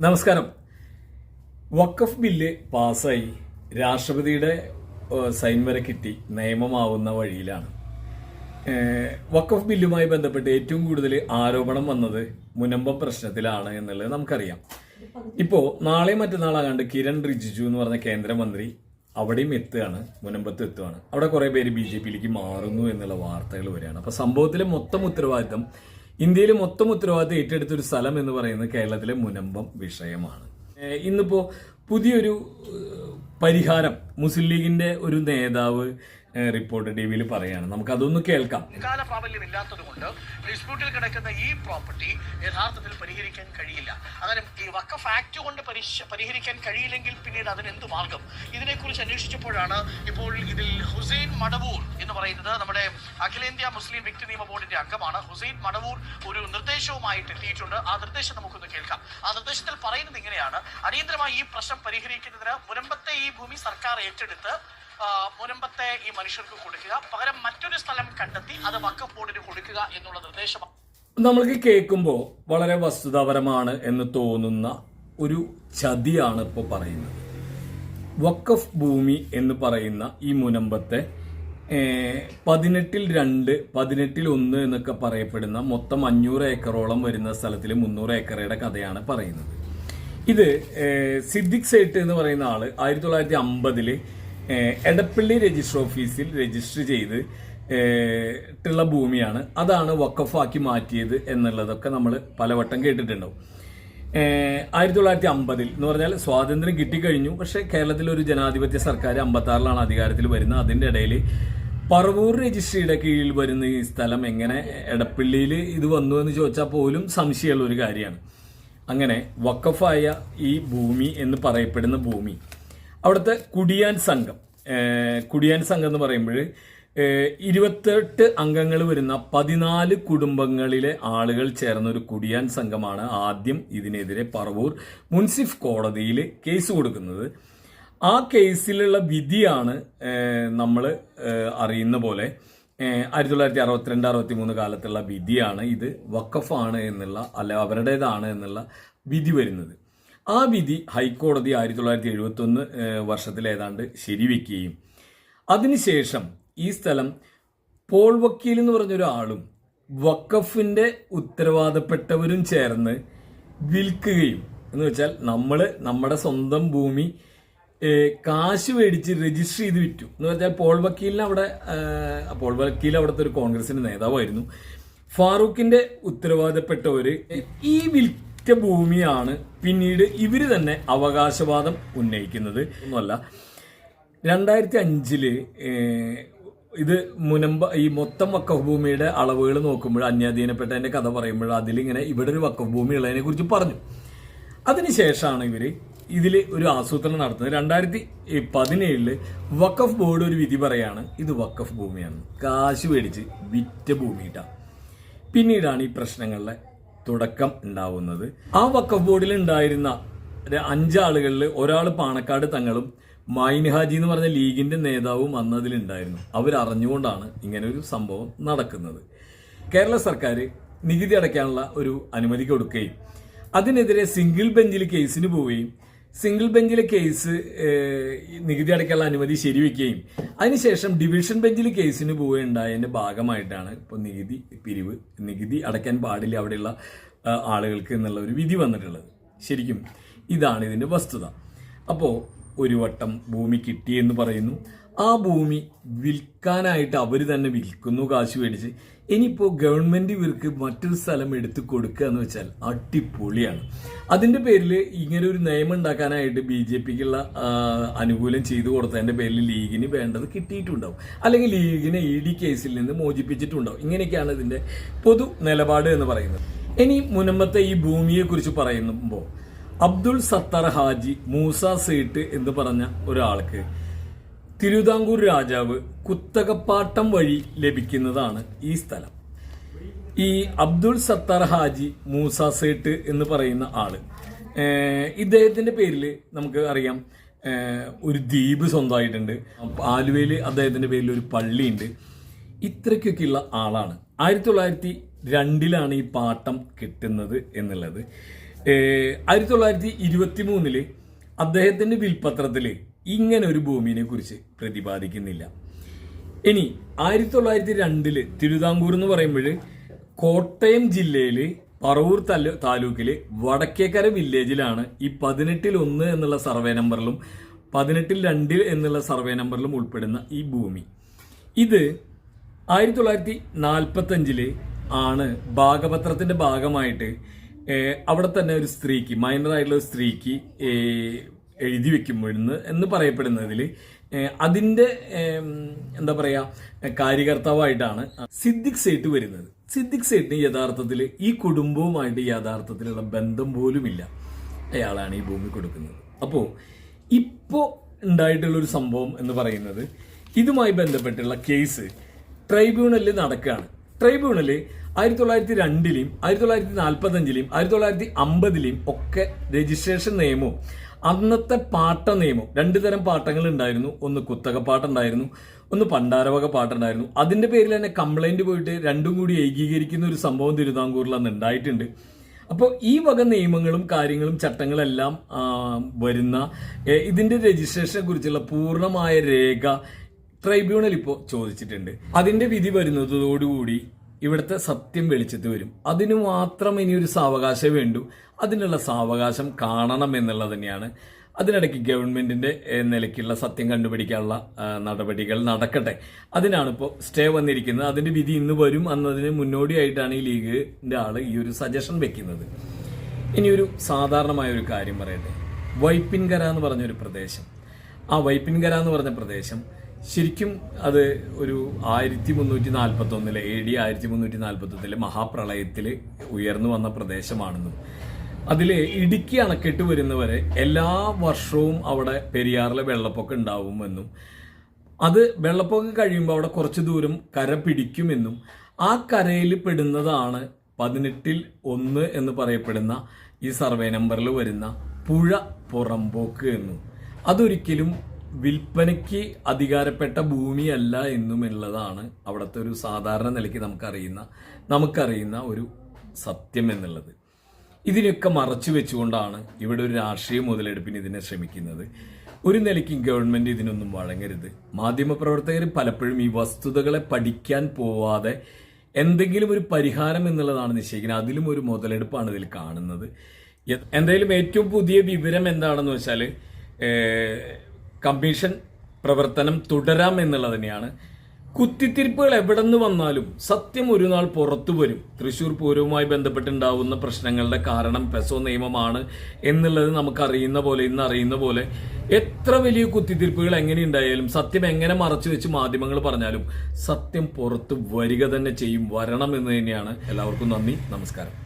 നമസ്കാരം. വക്കഫ് ബില്ല് പാസ്സായി. രാഷ്ട്രപതിയുടെ സൈൻ വരെ കിട്ടി. നിയമമാവുന്ന വഴിയിലാണ്. വക്കഫ് ബില്ലുമായി ബന്ധപ്പെട്ട് ഏറ്റവും കൂടുതൽ ആരോപണം വന്നത് മുനമ്പം പ്രശ്നത്തിലാണ് എന്നുള്ളത് നമുക്കറിയാം. ഇപ്പോൾ നാളെ മറ്റന്നാളാകാണ്ട് കിരൺ റിജിജു എന്ന് പറഞ്ഞ കേന്ദ്രമന്ത്രി അവിടെയും എത്തുകയാണ്. മുനമ്പത്ത് എത്തുകയാണ്. അവിടെ കുറേ പേര് ബി ജെ പിയിലേക്ക് മാറുന്നു എന്നുള്ള വാർത്തകൾ വരികയാണ്. അപ്പൊ സംഭവത്തിലെ മൊത്തം ഉത്തരവാദിത്തം ഇന്ത്യയിലെ മൊത്തം ഉത്തരവാദിത്തം ഏറ്റെടുത്തൊരു സ്ഥലം എന്ന് പറയുന്നത് കേരളത്തിലെ മുനമ്പം വിഷയമാണ്. ഇന്നിപ്പോൾ ഇന്നിപ്പോ പുതിയൊരു പരിഹാരം മുസ്ലിം ലീഗിന്റെ ഒരു നേതാവ് റിപ്പോർട്ട് ടി വിയിൽ പറയാണ്. നമുക്ക് അതൊന്ന് കേൾക്കാം. കാല പ്രാബല്യം ഇല്ലാത്തതുകൊണ്ട് ഡിസ്പ്യൂട്ടിൽ കിടക്കുന്ന ഈ പ്രോപ്പർട്ടി യഥാർത്ഥത്തിൽ പരിഹരിക്കാൻ കഴിയില്ല. അങ്ങനെ ഈ വക്കഫ് ആക്ട് കൊണ്ട് പരിഹരിക്കാൻ കഴിയില്ലെങ്കിൽ പിന്നീട് അതിന് എന്ത് മാർഗം? ഇതിനെക്കുറിച്ച് അന്വേഷിച്ചപ്പോഴാണ് ഇപ്പോൾ ഇതിൽ ഹുസൈൻ മടവൂർ എന്ന് പറയുന്നത് നമ്മുടെ അഖിലേന്ത്യാ മുസ്ലിം വ്യക്തി നിയമ ബോർഡിന്റെ അംഗമാണ്. ഹുസൈൻ മടവൂർ ഒരു നിർദ്ദേശവുമായിട്ട് എത്തിയിട്ടുണ്ട്. ആ നിർദ്ദേശം നമുക്കൊന്ന് കേൾക്കാം. ആ നിർദ്ദേശത്തിൽ പറയുന്നത് ഇങ്ങനെയാണ്. അടിയന്തരമായി ഈ പ്രശ്നം പരിഹരിക്കുന്നതിന് മുനമ്പത്തെ ഈ ഭൂമി സർക്കാർ ഏറ്റെടുത്ത് മുനമ്പത്തെ ഈ മനുഷ്യർക്ക് കൊടുക്കുക. പകരം മറ്റൊരു സ്ഥലം കണ്ടെത്തി അത് വക്കഫ് ബോർഡിന് കൊടുക്കുക എന്നുള്ള നിർദ്ദേശമാണ് നമ്മൾക്ക് കേൾക്കുമ്പോൾ വളരെ വസ്തുതാപരമാണ് എന്ന് തോന്നുന്ന ഒരു ചതിയാണ് ഇപ്പോൾ പറയുന്നത്. വക്കഫ് ഭൂമി എന്ന് പറയുന്ന ഈ മുനമ്പത്തെ പതിനെട്ടിൽ രണ്ട് പതിനെട്ടിൽ ഒന്ന് എന്നൊക്കെ പറയപ്പെടുന്ന മൊത്തം അഞ്ഞൂറ് ഏക്കറോളം വരുന്ന സ്ഥലത്തിൽ മുന്നൂറ് ഏക്കറയുടെ കഥയാണ് പറയുന്നത്. ഇത് സിദ്ദിഖ് സേട്ട് എന്ന് പറയുന്ന ആൾ ആയിരത്തി തൊള്ളായിരത്തി അമ്പതിൽ എടപ്പള്ളി രജിസ്റ്റർ ഓഫീസിൽ രജിസ്റ്റർ ചെയ്ത് ട്ടുള്ള ഭൂമിയാണ്. അതാണ് വക്കഫാക്കി മാറ്റിയത് എന്നുള്ളതൊക്കെ നമ്മൾ പലവട്ടം കേട്ടിട്ടുണ്ടാവും. ആയിരത്തി തൊള്ളായിരത്തി അമ്പതിൽ എന്ന് പറഞ്ഞാൽ സ്വാതന്ത്ര്യം കിട്ടിക്കഴിഞ്ഞു. പക്ഷെ കേരളത്തിൽ ഒരു ജനാധിപത്യ സർക്കാർ അമ്പത്തി ആറിലാണ് അധികാരത്തിൽ വരുന്നത്. അതിന്റെ ഇടയിൽ പറവൂർ രജിസ്ട്രിയുടെ കീഴിൽ വരുന്ന ഈ സ്ഥലം എങ്ങനെ എടപ്പള്ളിയിൽ ഇത് വന്നു എന്ന് ചോദിച്ചാൽ പോലും സംശയമുള്ള ഒരു കാര്യമാണ്. അങ്ങനെ വക്കഫായ ഈ ഭൂമി എന്ന് പറയപ്പെടുന്ന ഭൂമി അവിടുത്തെ കുടിയാൻ സംഘം. കുടിയാൻ സംഘം എന്ന് പറയുമ്പോൾ ഇരുപത്തെട്ട് അംഗങ്ങൾ വരുന്ന പതിനാല് കുടുംബങ്ങളിലെ ആളുകൾ ചേർന്ന ഒരു കുടിയാൻ സംഘമാണ് ആദ്യം ഇതിനെതിരെ പറവൂർ മുൻസിഫ് കോടതിയിൽ കേസ് കൊടുക്കുന്നത്. ആ കേസിലുള്ള വിധിയാണ് നമ്മൾ അറിയുന്ന പോലെ ആയിരത്തി തൊള്ളായിരത്തി അറുപത്തിരണ്ട് അറുപത്തി മൂന്ന് കാലത്തുള്ള വിധിയാണ് ഇത് വക്കഫാണ് എന്നുള്ള അല്ല അവരുടേതാണ് എന്നുള്ള വിധി വരുന്നത്. ആ വിധി ഹൈക്കോടതി ആയിരത്തി തൊള്ളായിരത്തി എഴുപത്തി ഒന്ന് വർഷത്തിൽ ഏതാണ്ട് ശരിവെക്കുകയും. അതിനുശേഷം ഈ സ്ഥലം പോൾ വക്കീൽ എന്ന് പറഞ്ഞൊരാളും വക്കഫിന്റെ ഉത്തരവാദപ്പെട്ടവരും ചേർന്ന് വിൽക്കുകയും. എന്ന് വെച്ചാൽ നമ്മൾ നമ്മുടെ സ്വന്തം ഭൂമി കാശ് മേടിച്ച് രജിസ്റ്റർ ചെയ്ത് വിറ്റു. എന്ന് വെച്ചാൽ പോൾ വക്കീലിന് അവിടെ പോൾ വക്കീൽ അവിടുത്തെ ഒരു കോൺഗ്രസിന്റെ നേതാവായിരുന്നു. ഫാറൂഖിന്റെ ഉത്തരവാദപ്പെട്ടവര് ഈ വിൽറ്റ ഭൂമിയാണ് പിന്നീട് ഇവർ തന്നെ അവകാശവാദം ഉന്നയിക്കുന്നത് ഒന്നുമല്ല രണ്ടായിരത്തി അഞ്ചിൽ ഇത് മുനമ്പ ഈ മൊത്തം വക്കഫ് ഭൂമിയുടെ അളവുകൾ നോക്കുമ്പോൾ അന്യാധീനപ്പെട്ടതിന്റെ കഥ പറയുമ്പോൾ അതിലിങ്ങനെ ഇവിടെ ഒരു വക്കഫ് ഭൂമി ഉള്ളതിനെ കുറിച്ച് പറഞ്ഞു. അതിനുശേഷമാണ് ഇവർ ഇതിൽ ഒരു ആസൂത്രണം നടത്തുന്നത്. രണ്ടായിരത്തി പതിനേഴിൽ വക്കഫ് ബോർഡ് ഒരു വിധി പറയാണ് ഇത് വക്കഫ് ഭൂമിയാണ്. കാശ് മേടിച്ച് വിറ്റ ഭൂമിയിട്ട. പിന്നീടാണ് ഈ പ്രശ്നങ്ങളുടെ തുടക്കം ഉണ്ടാവുന്നത്. ആ വക്കഫ് ബോർഡിൽ ഉണ്ടായിരുന്ന അഞ്ചാളുകളിൽ ഒരാൾ പാണക്കാട് തങ്ങളും മൈൻ ഹാജി എന്ന് പറഞ്ഞ ലീഗിന്റെ നേതാവും അന്നതിലുണ്ടായിരുന്നു അവരറിഞ്ഞുകൊണ്ടാണ് ഇങ്ങനെ ഒരു സംഭവം നടക്കുന്നത്. കേരള സർക്കാർ നികുതി അടയ്ക്കാനുള്ള ഒരു അനുമതി കൊടുക്കുകയും അതിനെതിരെ സിംഗിൾ ബെഞ്ചിൽ കേസിന് പോവുകയും സിംഗിൾ ബെഞ്ചിലെ കേസ് നികുതി അടയ്ക്കാനുള്ള അനുമതി ശരിവെക്കുകയും അതിനുശേഷം ഡിവിഷൻ ബെഞ്ചിൽ കേസിന് പോവുകയുണ്ടായതിന്റെ ഭാഗമായിട്ടാണ് ഇപ്പോൾ നികുതി പിരിവ് നികുതി അടയ്ക്കാൻ പാടില്ല അവിടെയുള്ള ആളുകൾക്ക് എന്നുള്ള ഒരു വിധി വന്നിട്ടുള്ളത്. ശരിക്കും ഇതാണ് ഇതിന്റെ വസ്തുത. അപ്പോൾ ഒരു വട്ടം ഭൂമി കിട്ടിയെന്ന് പറയുന്നു. ആ ഭൂമി വിൽക്കാനായിട്ട് അവർ തന്നെ വിൽക്കുന്നു കാശ് മേടിച്ച്. ഇനിയിപ്പോൾ ഗവൺമെന്റ് ഇവർക്ക് മറ്റൊരു സ്ഥലം എടുത്ത് കൊടുക്കുക എന്ന് വെച്ചാൽ അടിപൊളിയാണ്. അതിന്റെ പേരിൽ ഇങ്ങനെ ഒരു നിയമം ഉണ്ടാക്കാനായിട്ട് ബി ജെ പിക്കുള്ള അനുകൂലം ചെയ്തു കൊടുത്തതിന്റെ പേരിൽ ലീഗിന് വേണ്ടത് കിട്ടിയിട്ടുണ്ടാവും. അല്ലെങ്കിൽ ലീഗിനെ ഇ ഡി കേസിൽ നിന്ന് മോചിപ്പിച്ചിട്ടുണ്ടാവും. ഇങ്ങനെയൊക്കെയാണ് ഇതിന്റെ പൊതു നിലപാട് എന്ന് പറയുന്നത്. ഇനി മുനമ്പത്തെ ഈ ഭൂമിയെക്കുറിച്ച് പറയുമ്പോൾ അബ്ദുൾ സത്താർ ഹാജി മൂസ സീട്ട് എന്ന് പറഞ്ഞ ഒരാൾക്ക് തിരുവിതാംകൂർ രാജാവ് കുത്തകപ്പാട്ടം വഴി ലഭിക്കുന്നതാണ് ഈ സ്ഥലം. ഈ അബ്ദുൾ സത്താർ ഹാജി മൂസ സേട്ട് എന്ന് പറയുന്ന ആൾ. ഇദ്ദേഹത്തിന്റെ പേരിൽ നമുക്ക് അറിയാം. ഒരു ദ്വീപ് സ്വന്തമായിട്ടുണ്ട്. ആലുവയിൽ അദ്ദേഹത്തിന്റെ പേരിൽ ഒരു പള്ളിയുണ്ട്. ഇത്രയ്ക്കൊക്കെയുള്ള ആളാണ്. ആയിരത്തി തൊള്ളായിരത്തി രണ്ടിലാണ് ഈ പാട്ടം കിട്ടുന്നത് എന്നുള്ളത്. ആയിരത്തി തൊള്ളായിരത്തി ഇരുപത്തി മൂന്നിൽ അദ്ദേഹത്തിന്റെ വിൽപത്രത്തിൽ ഇങ്ങനെ ഒരു ഭൂമിനെ കുറിച്ച് പ്രതിപാദിക്കുന്നില്ല. ഇനി ആയിരത്തി തൊള്ളായിരത്തി രണ്ടിൽ തിരുവിതാംകൂർ എന്ന് പറയുമ്പോൾ കോട്ടയം ജില്ലയിൽ പറവൂർ തല താലൂക്കിൽ വടക്കേക്കര വില്ലേജിലാണ് ഈ പതിനെട്ടിൽ ഒന്ന് എന്നുള്ള സർവേ നമ്പറിലും പതിനെട്ടിൽ രണ്ടിൽ എന്നുള്ള സർവേ നമ്പറിലും ഉൾപ്പെടുന്ന ഈ ഭൂമി. ഇത് ആയിരത്തി തൊള്ളായിരത്തി നാൽപ്പത്തി അഞ്ചിൽ ആണ് ഭാഗപത്രത്തിന്റെ ഭാഗമായിട്ട് അവിടെ തന്നെ ഒരു സ്ത്രീക്ക് മൈനറായിട്ടുള്ള ഒരു സ്ത്രീക്ക് എഴുതി വെക്കുമ്പോഴെന്ന് എന്ന് പറയപ്പെടുന്നതിൽ അതിന്റെ എന്താ പറയുക കാര്യകർത്താവായിട്ടാണ് സിദ്ദിഖ് സേട്ട് വരുന്നത്. സിദ്ദിഖ് സേട്ടിന് യഥാർത്ഥത്തിൽ ഈ കുടുംബവുമായിട്ട് യഥാർത്ഥത്തിലുള്ള ബന്ധം പോലുമില്ല അയാളാണ് ഈ ഭൂമി കൊടുക്കുന്നത്. അപ്പോൾ ഇപ്പോൾ ഉണ്ടായിട്ടുള്ളൊരു സംഭവം എന്ന് പറയുന്നത് ഇതുമായി ബന്ധപ്പെട്ടുള്ള കേസ് ട്രൈബ്യൂണലിൽ നടക്കുകയാണ്. ട്രൈബ്യൂണൽ ആയിരത്തി തൊള്ളായിരത്തി രണ്ടിലെയും ആയിരത്തി തൊള്ളായിരത്തി നാൽപ്പത്തഞ്ചിലെയും ആയിരത്തി തൊള്ളായിരത്തി അമ്പതിലെയും ഒക്കെ രജിസ്ട്രേഷൻ നിയമവും അന്നത്തെ പാട്ട നിയമം. രണ്ടു തരം പാട്ടങ്ങൾ ഉണ്ടായിരുന്നു. ഒന്ന് കുത്തക പാട്ടുണ്ടായിരുന്നു ഒന്ന് പണ്ടാരവക പാട്ടുണ്ടായിരുന്നു. അതിന്റെ പേരിൽ തന്നെ കംപ്ലൈന്റ് പോയിട്ട് രണ്ടും കൂടി ഏകീകരിക്കുന്ന ഒരു സംഭവം തിരുവിതാംകൂറിൽ അന്ന് ഉണ്ടായിട്ടുണ്ട്. അപ്പോൾ ഈ വക നിയമങ്ങളും കാര്യങ്ങളും ചട്ടങ്ങളെല്ലാം വരുന്ന ഇതിന്റെ രജിസ്ട്രേഷനെ കുറിച്ചുള്ള പൂർണമായ രേഖ ട്രൈബ്യൂണൽ ഇപ്പോൾ ചോദിച്ചിട്ടുണ്ട്. അതിന്റെ വിധി വരുന്നതോടുകൂടി ഇവിടുത്തെ സത്യം വെളിച്ചത്ത് വരും. അതിനു മാത്രം ഇനി ഒരു സാവകാശം വേണ്ടു. അതിനുള്ള സാവകാശം കാണണം എന്നുള്ളത് തന്നെയാണ്. അതിനിടയ്ക്ക് ഗവൺമെന്റിന്റെ നിലയ്ക്കുള്ള സത്യം കണ്ടുപിടിക്കാനുള്ള നടപടികൾ നടക്കട്ടെ. അതിനാണ് സ്റ്റേ വന്നിരിക്കുന്നത്. അതിന്റെ വിധി ഇന്ന് വരും എന്നതിന് മുന്നോടിയായിട്ടാണ് ഈ ലീഗിന്റെ ആൾ ഈ ഒരു സജഷൻ വെക്കുന്നത്. ഇനിയൊരു സാധാരണമായ ഒരു കാര്യം പറയട്ടെ. വൈപ്പിൻകര എന്ന് പറഞ്ഞൊരു പ്രദേശം. ആ വൈപ്പിൻകര എന്ന് പറഞ്ഞ പ്രദേശം ശരിക്കും അത് ഒരു ആയിരത്തി മുന്നൂറ്റി നാൽപ്പത്തി ഒന്നിലെ എ ഡി ആയിരത്തി മുന്നൂറ്റി നാൽപ്പത്തി ഒന്നിലെ മഹാപ്രളയത്തിൽ ഉയർന്നു വന്ന പ്രദേശമാണെന്നും അതിൽ ഇടുക്കി അണക്കെട്ട് വരുന്നവരെ എല്ലാ വർഷവും അവിടെ പെരിയാറിലെ വെള്ളപ്പൊക്കം ഉണ്ടാവുമെന്നും അത് വെള്ളപ്പൊക്കം കഴിയുമ്പോൾ അവിടെ കുറച്ച് ദൂരം കര പിടിക്കുമെന്നും ആ കരയിൽ പെടുന്നതാണ് പതിനെട്ടിൽ ഒന്ന് എന്ന് പറയപ്പെടുന്ന ഈ സർവേ നമ്പറിൽ വരുന്ന പുഴ പുറമ്പോക്ക് എന്നും. അതൊരിക്കലും വിൽപ്പനയ്ക്ക് അധികാരപ്പെട്ട ഭൂമിയല്ല എന്നുമുള്ളതാണ് അവിടുത്തെ ഒരു സാധാരണ നിലയ്ക്ക് നമുക്കറിയുന്ന നമുക്കറിയുന്ന ഒരു സത്യം എന്നുള്ളത്. ഇതിനൊക്കെ മറച്ചു വെച്ചുകൊണ്ടാണ് ഇവിടെ ഒരു രാഷ്ട്രീയ മുതലെടുപ്പിന് ഇതിനെ ശ്രമിക്കുന്നത്. ഒരു നിലയ്ക്കും ഗവൺമെന്റ് ഇതിനൊന്നും വഴങ്ങരുത്. മാധ്യമപ്രവർത്തകർ പലപ്പോഴും ഈ വസ്തുതകളെ പഠിക്കാൻ പോവാതെ എന്തെങ്കിലും ഒരു പരിഹാരം എന്നുള്ളതാണ് നിശ്ചയിക്കുന്നത്. അതിലും ഒരു മുതലെടുപ്പാണ് ഇതിൽ കാണുന്നത്. എന്തായാലും ഏറ്റവും പുതിയ വിവരം എന്താണെന്ന് വെച്ചാൽ കമ്മീഷൻ പ്രവർത്തനം തുടരാം എന്നുള്ളത് തന്നെയാണ്. കുത്തിത്തിരിപ്പുകൾ എവിടെ നിന്ന് വന്നാലും സത്യം ഒരു നാൾ പുറത്തു വരും. തൃശൂർ പൂരവുമായി ബന്ധപ്പെട്ടുണ്ടാവുന്ന പ്രശ്നങ്ങളുടെ കാരണം പെസോ നിയമമാണ് എന്നുള്ളത് നമുക്കറിയുന്ന പോലെ ഇന്ന് അറിയുന്ന പോലെ എത്ര വലിയ കുത്തിത്തിരിപ്പുകൾ എങ്ങനെ ഉണ്ടായാലും സത്യം എങ്ങനെ മറച്ചു വെച്ച് മാധ്യമങ്ങൾ പറഞ്ഞാലും സത്യം പുറത്ത് വരിക തന്നെ ചെയ്യും വരണം എന്ന് തന്നെയാണ്. എല്ലാവർക്കും നന്ദി നമസ്കാരം.